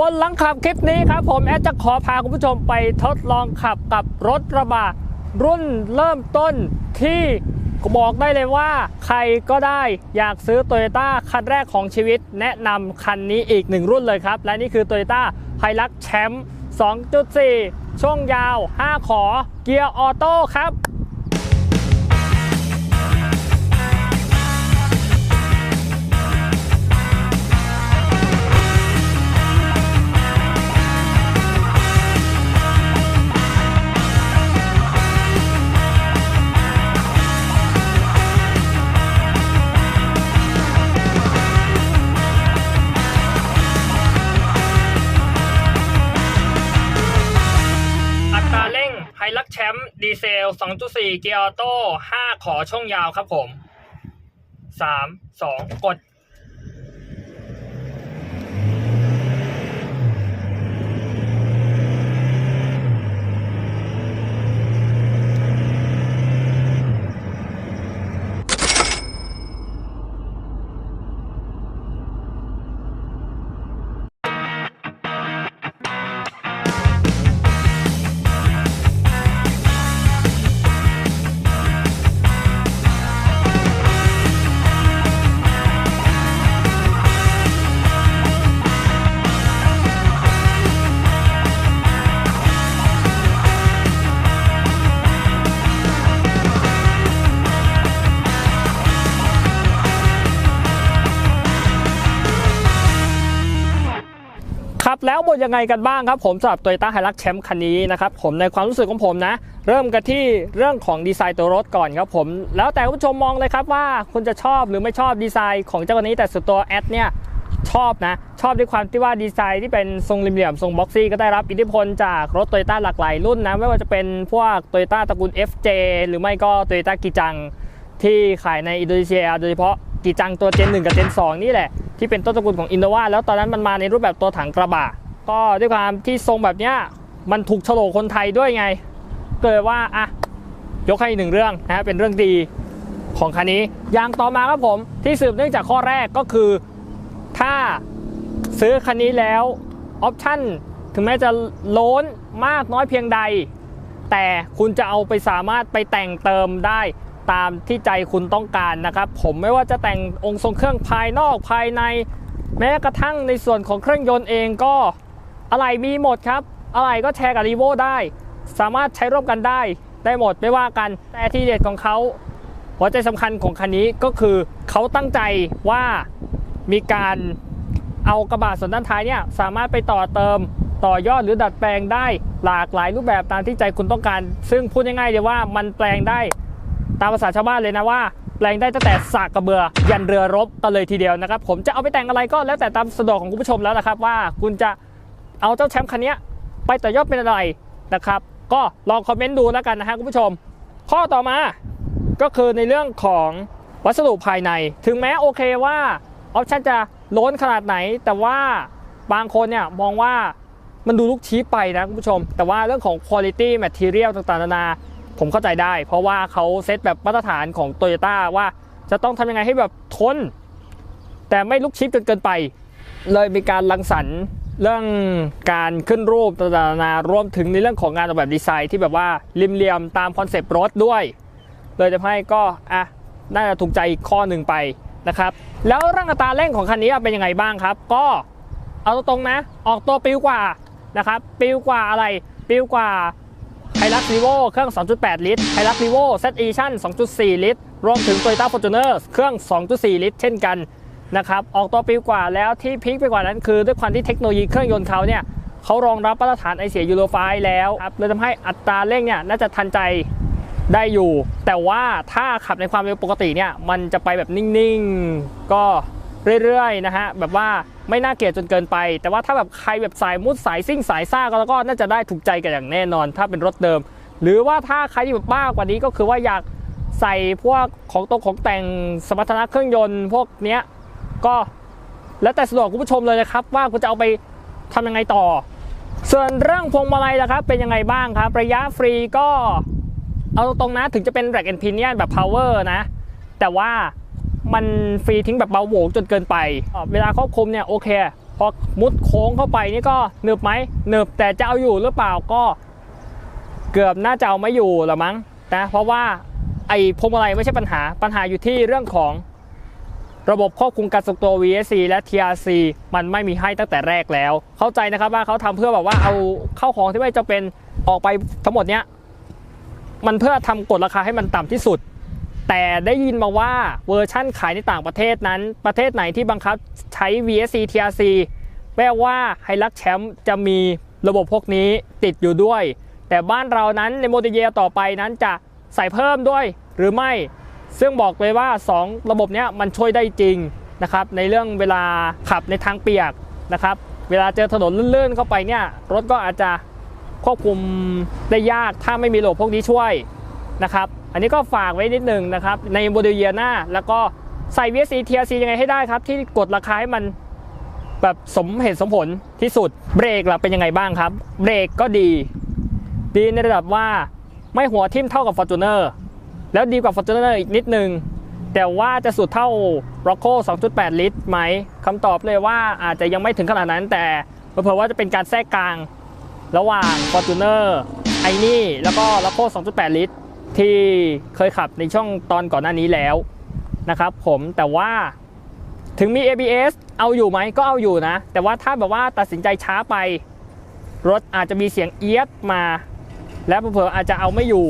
บนหลังขับคลิปนี้ครับผมแอดจะขอพาคุณผู้ชมไปทดลองขับกับรถกระบะรุ่นเริ่มต้นที่บอกได้เลยว่าใครก็ได้อยากซื้อ t o y ยต้คันแรกของชีวิต แนะนำคันนี้อีกหนึ่งรุ่นเลยครับ และนี่คือ t o y ยต้ h i l u x แชมป์2.4 ช่วงยาว 5 ขอ เกียร์ออโต้ครับ มป์ดีเซล 2.4 เกียร์ออโต้5ขอช่องยาวครับผม 3 2 กด แล้วหมดยังไงกันบ้างครับผมสำหรับ Toyota Hilux แชมป์คันนี้นะครับผมในความรู้สึกของผมนะ เริ่มกันที่เรื่องของดีไซน์ตัวรถก่อนครับผม แล้วแต่คุณผู้ชมมองเลยครับว่าคุณจะชอบหรือไม่ชอบดีไซน์ของเจ้าคันนี้แต่ส่วนตัวแอดเนี่ยชอบนะ ชอบด้วยความที่ว่าดีไซน์ที่เป็นทรงเหลี่ยมทรงบ็อกซี่ก็ได้รับอิทธิพลจากรถ Toyota หลากหลายรุ่นนะ ไม่ว่าจะเป็นพวก Toyota ตระกูล FJ หรือไม่ก็ Toyota กิจัง ที่ขายในอินโดนีเซีย โดยเฉพาะกีจังตัวเจน1กับเจน2นี่แหละ ที่เป็นต้นตระกูลของอินโนวาแล้วตอนนั้นมันมาในรูปแบบตัวถังกระบะ ก็ด้วยความที่ทรงแบบเนี้ยมันถูกโฉลกคนไทยด้วยไง ก็เลยว่าอะยกให้หนึ่งเรื่องนะฮะเป็นเรื่องดีของคันนี้อย่างต่อมาครับผมที่สืบเนื่องจากข้อแรกก็คือ ถ้าซื้อคันนี้แล้วออปชั่นถึงแม้จะล้นมากน้อยเพียงใด แต่คุณจะเอาไปสามารถไปแต่งเติมได้ตามที่ใจคุณต้องการนะครับ ผมไม่ว่าจะแต่งองค์ทรงเครื่องภายนอกภายใน แม้กระทั่งในส่วนของเครื่องยนต์เองก็ อะไรมีหมดครับ อะไรก็แชร์กับรีโวได้ สามารถใช้ร่วมกันได้ ได้หมดไม่ว่ากัน แต่ที่เด็ดของเขาหัวใจสำคัญของคันนี้ก็คือเขาตั้งใจว่ามีการเอากระบะส่วนด้านท้ายเนี่ยสามารถไปต่อเติมต่อยอดหรือดัดแปลงได้หลากหลายรูปแบบตามที่ใจคุณต้องการ ซึ่งพูดง่ายๆเลยว่ามันแปลงได้ตามภาษาชาวบ้านเลยนะว่า แปลงได้ตั้งแต่สากกระเบือ ยันเรือรบกันเลยทีเดียวนะครับ ผมจะเอาไปแต่งอะไรก็แล้วแต่ตามสะดวกของคุณผู้ชมแล้วนะครับว่าคุณจะ เอาเจ้าแชมป์คันนี้ไปต่อยอดเป็นอะไรนะครับ ก็ลองคอมเมนต์ดูแล้วกันนะฮะคุณผู้ชม ข้อต่อมาก็คือในเรื่องของวัสดุภายใน ถึงแม้โอเคว่าออปชันจะล้นขนาดไหน แต่ว่าบางคนเนี่ยมองว่ามันดูลุกชีพไปนะคุณผู้ชม แต่ว่าเรื่องของ quality material ต่างๆนานาผมเข้าใจได้ เพราะว่าเขาเซตแบบมาตรฐานของ t o y ยต้ว่าจะต้องทำยังไงให้แบบทน แต่ไม่ลุกชิปจนเกินไป เลยมีการรังสรรค์ เรื่องการขึ้นรูปต่างๆนานารวมถึงในเรื่องของงานออกแบบดีไซน์ที่แบบว่าริมเหลี่ยมตามคอนเซปต์รถด้วย เลยจะให้ก็อะน่าจะถูกใจอีกข้อหนึ่งไปนะครับ แล้วร่างอัตราเร่งของคันนี้เป็นยังไงบ้างครับ ก็เอาตรงๆนะ ออกตัวปิวกว่านะครับปิวกว่าอะไรปิวกว่าไฮรัก r ีโวเครื่อง 2.8 ลิตรไฮรัก r ีโว Z Edition 2.4 ลิตร รวมถึง Toyota Fortuner เครื่อง 2.4 ลิตร เช่นกัน นะครับออกตัวปิวกว่าแล้วที่พีคไปกว่านั้นคือด้วยความที่เทคโนโลยีเครื่องยนต์เขาเนี่ยเขารองรับมาตรฐานไอเสียยูโรไฟแล้วครับเลยทำให้อัตราเร่งเนี่ยน่าจะทันใจได้อยู่ แต่ว่าถ้าขับในความเร็วปกติเนี่ยมันจะไปแบบนิ่งๆ ก็เรื่อยๆนะฮะแบบว่าไม่น่าเกลียดจนเกินไป แต่ว่าถ้าแบบใครแบบสายมุดสายซิ่งสายซ่าก็แล้วก็น่าจะได้ถูกใจกันอย่างแน่นอน ถ้าเป็นรถเดิม หรือว่าถ้าใครที่แบบบ้ากว่านี้ก็คือว่าอยากใส่พวกของตกของแต่งสมรรถนะเครื่องยนต์พวกเนี้ย ก็แล้วแต่สะดวกคุณผู้ชมเลยนะครับ ว่าคุณจะเอาไปทำยังไงต่อ ส่วนเรื่องพวงมาลัยล่ะครับ เป็นยังไงบ้างครับ ระยะฟรีก็เอาตรงๆนะถึงจะเป็น Rack and Pinion แบบ Power นะ แต่ว่ามันฟรีทิ้งแบบเบาโหวงจนเกินไป เวลาควบคุมเนี่ยโอเค พอมุดโค้งเข้าไปนี่ก็หนึบไหมหนึบแต่จะเอาอยู่หรือเปล่าก็ เกือบน่าจะเอาไม่อยู่ละมั้งนะเพราะว่าไอ้พวงมาลัยไม่ใช่ปัญหาปัญหาอยู่ที่เรื่องของ ระบบควบคุมการทรงตัว VSC และ TRC มันไม่มีให้ตั้งแต่แรกแล้ว เข้าใจนะครับว่าเขาทำเพื่อแบบว่าเอาเข้าของที่ไม่จำเป็นออกไปทั้งหมดเนี้ยมันเพื่อทำกฎราคาให้มันต่ำที่สุด แต่ได้ยินมาว่าเวอร์ชั่นขายในต่างประเทศนั้น ประเทศไหนที่บังคับใช้ VSC TRC แปลว่าไฮลักแชมป์จะมีระบบพวกนี้ติดอยู่ด้วย แต่บ้านเรานั้นในโมเดลเยต่อไปนั้นจะใส่เพิ่มด้วยหรือไม่ ซึ่งบอกเลยว่า 2 ระบบเนี้ยมันช่วยได้จริงนะครับในเรื่องเวลาขับในทางเปียกนะครับเวลาเจอถนนลื่นๆเข้าไปเนี่ยรถก็อาจจะควบคุมได้ยากถ้าไม่มีระบบพวกนี้ช่วยนะครับอันนี้ก็ฝากไว้นิดหนึ่งนะครับในโมเดลเยียหน้าแล้วก็ใส่ VSC TRC ยังไงให้ได้ครับ ที่กดราคาให้มันแบบสมเหตุสมผลที่สุดเบรกล่ะเป็นยังไงบ้างครับ เบรกก็ดี ดีในระดับว่าไม่หัวทิ่มเท่ากับ Fortuner แล้วดีกว่า Fortuner อีกนิดนึง แต่ว่าจะสุดเท่า Rocco 2.8 ลิตรไหมคำตอบเลยว่าอาจจะยังไม่ถึงขนาดนั้น แต่เผื่อว่าจะเป็นการแทรกกลาง ระหว่าง Fortuner ไอนี่แล้วก็ Rocco 2.8 ลิตร ที่เคยขับในช่วงตอนก่อนหน้านี้แล้วนะครับผมแต่ว่าถึงมี ABS เอาอยู่ไหมก็เอาอยู่นะ แต่ว่าถ้าแบบว่าตัดสินใจช้าไป รถอาจจะมีเสียงเอียดมา และเผลออาจจะเอาไม่อยู่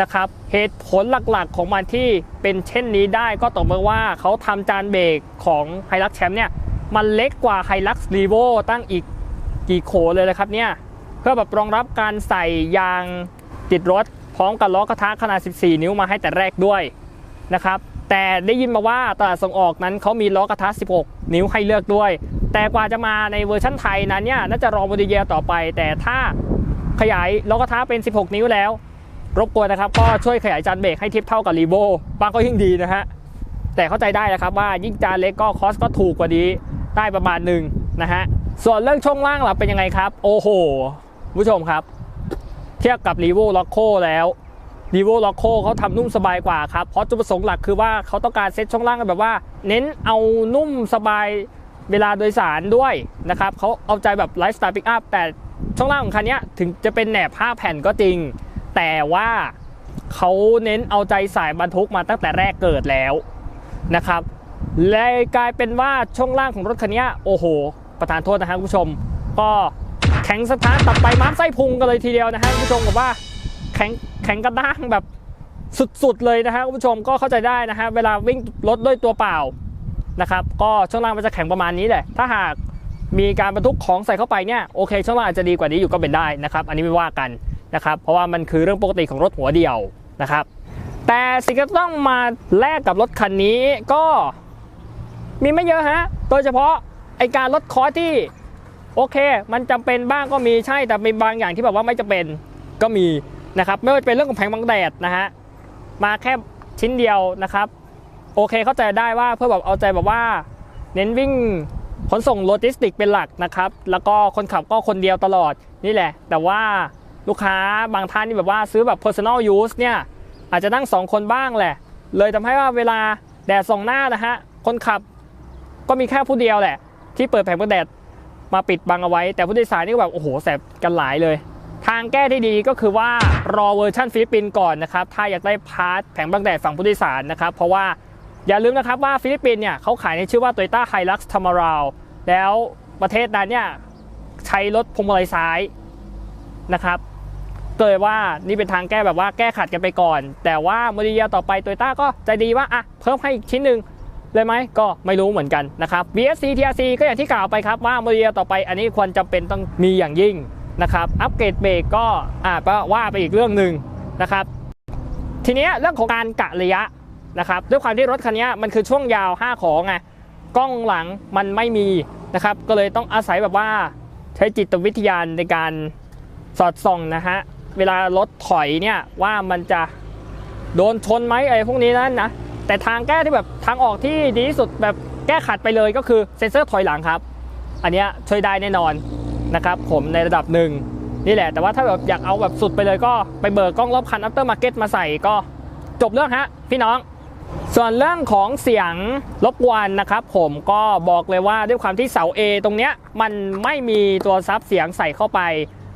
นะครับ เหตุผลหลักๆของมันที่เป็นเช่นนี้ได้ก็ต่อเมื่อว่าเขาทำจานเบรกของไฮลักแชมป์เนี่ยมันเล็กกว่าไฮลักรีโวตั้งอีกกี่โขเลยนะครับเนี่ยเพื่อแบบรองรับการใส่ยางติดรถ พร้อมกับล้อกระทะขนาด 14 นิ้วมาให้แต่แรกด้วยนะครับแต่ได้ยินมาว่าตลาดส่งออกนั้นเขามีล้อกระทะ 16 นิ้วให้เลือกด้วย แต่กว่าจะมาในเวอร์ชั่นไทยนั้นเนี่ยน่าจะรอโมเดลเยียต่อไป แต่ถ้าขยายล้อกระทะเป็น 16 นิ้วแล้ว รบกวนนะครับ ก็ช่วยขยายจานเบรกให้เทียบเท่ากับรีโวบ้างก็ยิ่งดีนะฮะ แต่เข้าใจได้นะครับว่ายิ่งจานเล็กก็คอสก็ถูกกว่านี้ได้ประมาณหนึ่งนะฮะ ส่วนเรื่องช่วงล่างล่ะเป็นยังไงครับ โอ้โห ผู้ชมครับ เทียบกับรีโวล็อกโคแล้วรีโวล็อกโคเขาทำนุ่มสบายกว่าครับ เพราะจุดประสงค์หลักคือว่าเขาต้องการเซ็ตช่วงล่างกันแบบว่า เน้นเอานุ่มสบายเวลาโดยสารด้วยนะครับเขาเอาใจแบบไลฟ์สไตล์ปิกอัพแต่ช่วงล่างของคันนี้ถึงจะเป็นแหนบ5แผ่นก็จริง แต่ว่าเขาเน้นเอาใจสายบรรทุกมาตั้งแต่แรกเกิดแล้วนะครับเลยกลายเป็นว่าช่วงล่างของรถคันนี้โอ้โห ประธานโทษนะฮะคุณผู้ชม ก็แข็งสถานตัดไปม้ามไส้พุงกันเลยทีเดียวนะฮะคุณผู้ชมบอกว่าแข็งแข็งกระด้างแบบสุดๆเลยนะฮะคุณผู้ชมก็เข้าใจได้นะฮะเวลาวิ่งรถด้วยตัวเปล่านะครับก็ช่วงล่างมันจะแข็งประมาณนี้แหละ ถ้าหากมีการบรรทุกของใส่เข้าไปเนี่ยโอเคช่วงล่างอาจจะดีกว่านี้อยู่ก็เป็นได้นะครับ อันนี้ไม่ว่ากัน นะครับเพราะว่ามันคือเรื่องปกติของรถหัวเดียวนะครับ แต่สิ่งที่ต้องมาแลกกับรถคันนี้ก็มีไม่เยอะฮะโดยเฉพาะไอการลดคอที่โอเค มันจำเป็นบ้างก็มีใช่แต่มีบางอย่างที่แบบว่าไม่จำเป็นก็มีนะครับไม่ว่าจะเป็นเรื่องของแผงบังแดดนะฮะมาแค่ชิ้นเดียวนะครับโอเคเข้าใจได้ว่าเพื่อแบบเอาใจแบบว่า เน้นวิ่งขนส่งโลจิสติกเป็นหลักนะครับ แล้วก็คนขับก็คนเดียวตลอดนี่แหละ แต่ว่า ลูกค้าบางท่านนี่แบบว่าซื้อแบบ personal use เนี่ยอาจจะนั่ง 2 คนบ้างแหละ เลยทำให้ว่าเวลาแดดส่องหน้านะฮะ คนขับก็มีแค่ผู้เดียวแหละ ที่เปิดแผงบังแดดมาปิดบังเอาไว้ แต่ผู้โดยสารนี่ก็แบบ โอ้โหแสบกันหลายเลย ทางแก้ที่ดีก็คือว่ารอเวอร์ชันฟิลิปปินส์ก่อนนะครับ ถ้าอยากได้พาร์ทแผงบังแดดฝั่งผู้โดยสารนะครับ เพราะว่าอย่าลืมนะครับว่าฟิลิปปินส์เนี่ยเขาขายในชื่อว่า Toyota Hilux Tamaraw แล้วประเทศนั้นเนี่ยใช้รถพวงมาลัยซ้ายนะครับ ก็เลยว่านี่เป็นทางแก้แบบว่าแก้ขัดกันไปก่อน แต่ว่าโมเดลต่อไป Toyota ก็ใจดีว่าอะเพิ่มให้อีกชิ้นหนึ่งเลยไหมก็ไม่รู้เหมือนกันนะครับ VSC TRC ก็อย่างที่กล่าวไปครับว่าโมเดลต่อไปอันนี้ควรจำเป็นต้องมีอย่างยิ่งนะครับอัปเกรดเบรกก็อ่าว่าไปอีกเรื่องหนึ่งนะครับ ทีนี้เรื่องของการกะระยะนะครับด้วยความที่รถคันนี้มันคือช่วงยาว 5 ของไงกล้องหลังมันไม่มีนะครับก็เลยต้องอาศัยแบบว่าใช้จิตวิทยาในการสอดส่องนะฮะ เวลารถถอยเนี่ยว่ามันจะโดนชนไหมไอ้พวกนี้นั่นนะแต่ทางแก้ที่แบบทางออกที่ดีที่สุดแบบแก้ขัดไปเลยก็คือเซ็นเซอร์ถอยหลังครับ อันนี้ช่วยได้แน่นอนนะครับผมในระดับหนึ่งนี่แหละ แต่ว่าถ้าแบบอยากเอาแบบสุดไปเลยก็ไปเบิกกล้องรอบคันอัปเตอร์มาร์เก็ตมาใส่ก็จบเรื่องฮะพี่น้อง ส่วนเรื่องของเสียงรบกวนนะครับผมก็บอกเลยว่าด้วยความที่เสา A ตรงเนี้ยมันไม่มีตัวซับเสียงใส่เข้าไป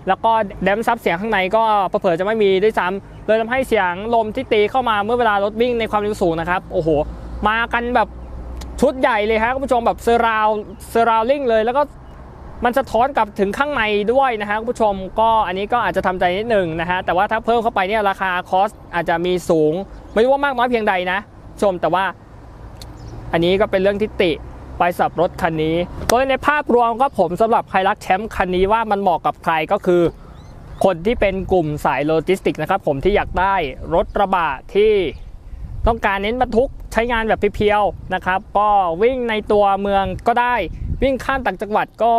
แล้วก็แดมซับเสียงข้างในก็เผลอจะไม่มีด้วยซ้ำเลยทำให้เสียงลมที่ตีเข้ามาเมื่อเวลารถวิ่งในความเร็วสูงนะครับโอ้โห มากันแบบชุดใหญ่เลยครับคุณผู้ชมแบบเซอร์ราวเซอร์ราวลิงเลยแล้วก็มันสะท้อนกลับถึงข้างในด้วยนะฮะคุณผู้ชมก็อันนี้ก็อาจจะทำใจนิดหนึ่งนะฮะแต่ว่าถ้าเพิ่มเข้าไปเนี่ยราคาคอสอาจจะมีสูง ไม่รู้ว่ามากน้อยเพียงใดนะชมแต่ว่า อันนี้ก็เป็นเรื่องที่ติ ไปสับรถคันนี้ โดยในภาพรวมก็ผมสำหรับใครรักแชมป์คันนี้ว่ามันเหมาะกับใครก็คือ คนที่เป็นกลุ่มสายโลจิสติกนะครับผมที่อยากได้รถกระบะที่ต้องการเน้นบรรทุกใช้งานแบบเพียวๆนะครับ ก็วิ่งในตัวเมืองก็ได้วิ่งข้ามต่างจังหวัดก็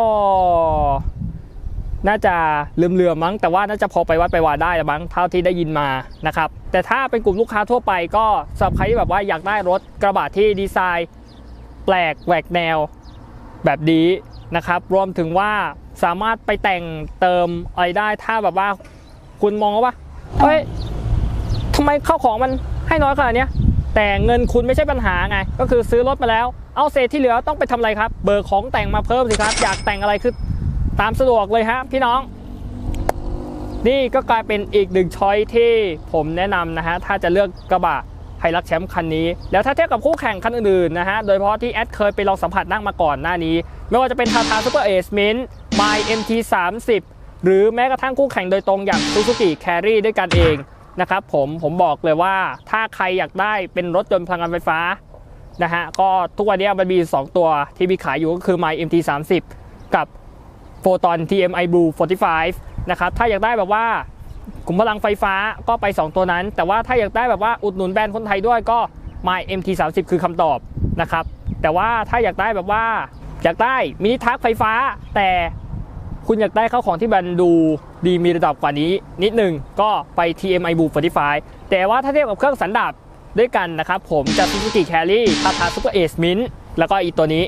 น่าจะลืมๆมั้ง แต่ว่าน่าจะพอไปวัดไปวาได้ละมั้งเท่าที่ได้ยินมานะครับแต่ถ้าเป็นกลุ่มลูกค้าทั่วไปก็สำหรับใครที่แบบว่าอยากได้รถกระบะที่ดีไซน์ แปลกแหวกแนวแบบนี้นะครับ รวมถึงว่าสามารถไปแต่งเติมอะไรได้ถ้าแบบว่าคุณมองว่าเฮ้ยทำไมเข้าของมันให้น้อยขนาดนี้แต่เงินคุณไม่ใช่ปัญหาไง ก็คือซื้อรถมาแล้ว เอาเศษที่เหลือต้องไปทำอะไรครับ เบิกของแต่งมาเพิ่มสิครับ อยากแต่งอะไรคือตามสะดวกเลยฮะพี่น้อง นี่ก็กลายเป็นอีกหนึ่งช้อยที่ผมแนะนำนะฮะ ถ้าจะเลือกกระบะ ไฮรักแชมป์คันนี้ แล้วถ้าเทียบกับคู่แข่งคันอื่นๆนะฮะ โดยเฉพาะที่แอดเคยไปลองสัมผัสนั่งมาก่อนหน้านี้ ไม่ว่าจะเป็นทาทาซูเปอร์เอสมินไม MT 30หรือแม้กระทั่งคู่แข่งโดยตรงอย่าง Suzuki Carry ด้วยกันเองนะครับผมผมบอกเลยว่าถ้าใครอยากได้เป็นรถยนต์พลังงานไฟฟ้านะฮะก็ทุกวันนี้มันมี 2 ตัวที่มีขายอยู่ก็คือ My MT 30กับ Photon TMI Blue 45นะครับถ้าอยากได้แบบว่า กลุ่มพลังไฟฟ้าก็ไป 2 ตัวนั้น แต่ว่าถ้าอยากได้แบบว่าอุดหนุนแบรนด์คนไทยด้วยก็ My MT 30 คือคำตอบนะครับ แต่ว่าถ้าอยากได้แบบว่าอยากได้มินิทักไฟฟ้า แต่คุณอยากได้เข้าของที่แบรนด์ดูดีมีระดับกว่านี้ นิดหนึ่งก็ไป TMI Blue 45แต่ว่าถ้าเทียบกับเครื่องสันดาปด้วยกันนะครับ ผมจะ Suzuki Carry Tata Super Ace Mint แล้วก็อีกตัวนี้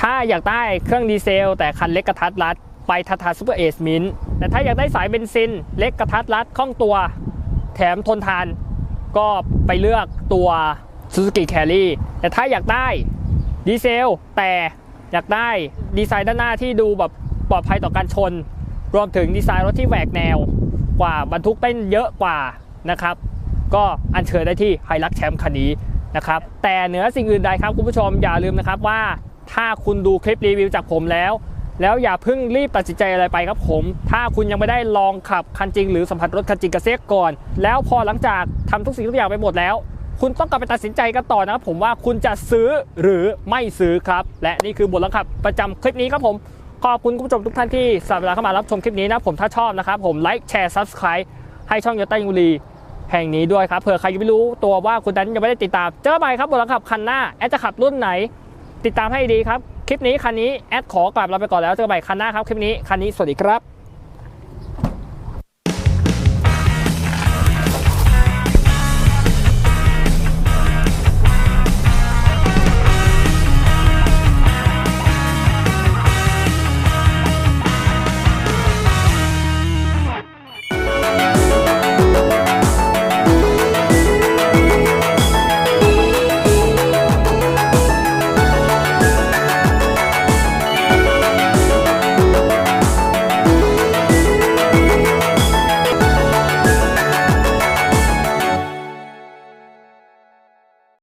ถ้าอยากได้เครื่องดีเซล แต่คันเล็กกระทัดรัดไปทาทาซูเปอร์เอสมิน แต่ถ้าอยากได้สายเบนซิน เล็กกระทัดรัดคล่องตัว แถมทนทาน ก็ไปเลือกตัว Suzuki Carry แต่ถ้าอยากได้ดีเซล แต่อยากได้ดีไซน์ด้านหน้าที่ดูแบบปลอดภัยต่อการชน รวมถึงดีไซน์รถที่แหวกแนวกว่าบรรทุกได้นเยอะกว่านะครับ ก็อัญเชิญได้ที่ไฮรักแชมป์คันนี้นะครับ แต่เหนือสิ่งอื่นใดครับคุณผู้ชมอย่าลืมนะครับว่าถ้าคุณดูคลิปรีวิวจากผมแล้ว แล้วอย่าเพิ่งรีบตัดสินใจอะไรไปครับผม ถ้าคุณยังไม่ได้ลองขับคันจริงหรือสัมผัสรถคันจริงกระเซกก่อน แล้วพอหลังจากทำทุกสิ่งทุกอย่างไปหมดแล้ว คุณต้องกลับไปตัดสินใจกันต่อนะครับผมว่าคุณจะซื้อหรือไม่ซื้อครับ และนี่คือบทลังขับประจำคลิปนี้ครับผม ขอบคุณคุณผู้ชมทุกท่านที่สละเวลาเข้ามารับชมคลิปนี้นะผมถ้าชอบนะครับผมไลค์แชร์ซับสไคร b ์ให้ช่องยศใต้ยุรีแห่งนี้ด้วยครับเผื่อใครยังไม่รู้ตัวว่าคุณนั้นยังไม่ได้ติดตาม เจอใหม่ครับบทลงขับคันหน้าแอดจะขับรุ่นไหน ติดตามให้ดีครับ คลิปนี้คันนี้แอดขอกลับเราไปก่อนแล้วเจอกันใหม่คันหน้าครับคลิปนี้คันนี้สวัสดีครับ